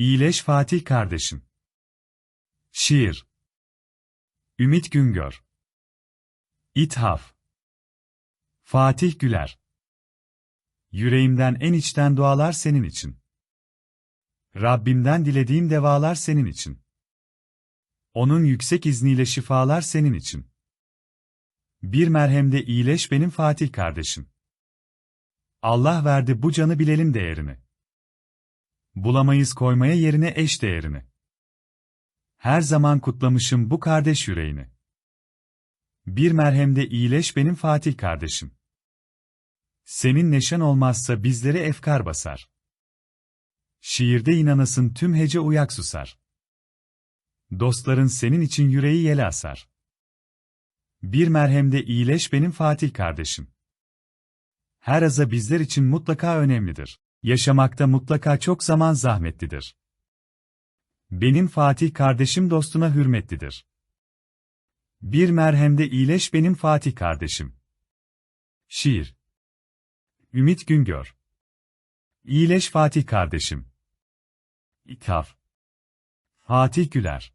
İyileş Fatih kardeşim. Şiir. Ümit Güngör. İthaf. Fatih Güler. Yüreğimden en içten dualar senin için. Rabbimden dilediğim devalar senin için. Onun yüksek izniyle şifalar senin için. Bir merhemde iyileş benim Fatih kardeşim. Allah verdi bu canı bilelim değerini. Bulamayız koymaya yerine eş değerini. Her zaman kutlamışım bu kardeş yüreğini. Bir merhemde iyileş benim Fatih kardeşim. Senin neşen olmazsa bizlere efkar basar. Şiirde inanasın tüm hece uyak susar. Dostların senin için yüreği yele asar. Bir merhemde iyileş benim Fatih kardeşim. Her aza bizler için mutlaka önemlidir. Yaşamakta mutlaka çok zaman zahmetlidir. Benim Fatih kardeşim dostuna hürmetlidir. Bir merhemde iyileş benim Fatih kardeşim. Şiir Ümit Güngör İyileş Fatih kardeşim. İthaf Fatih Güler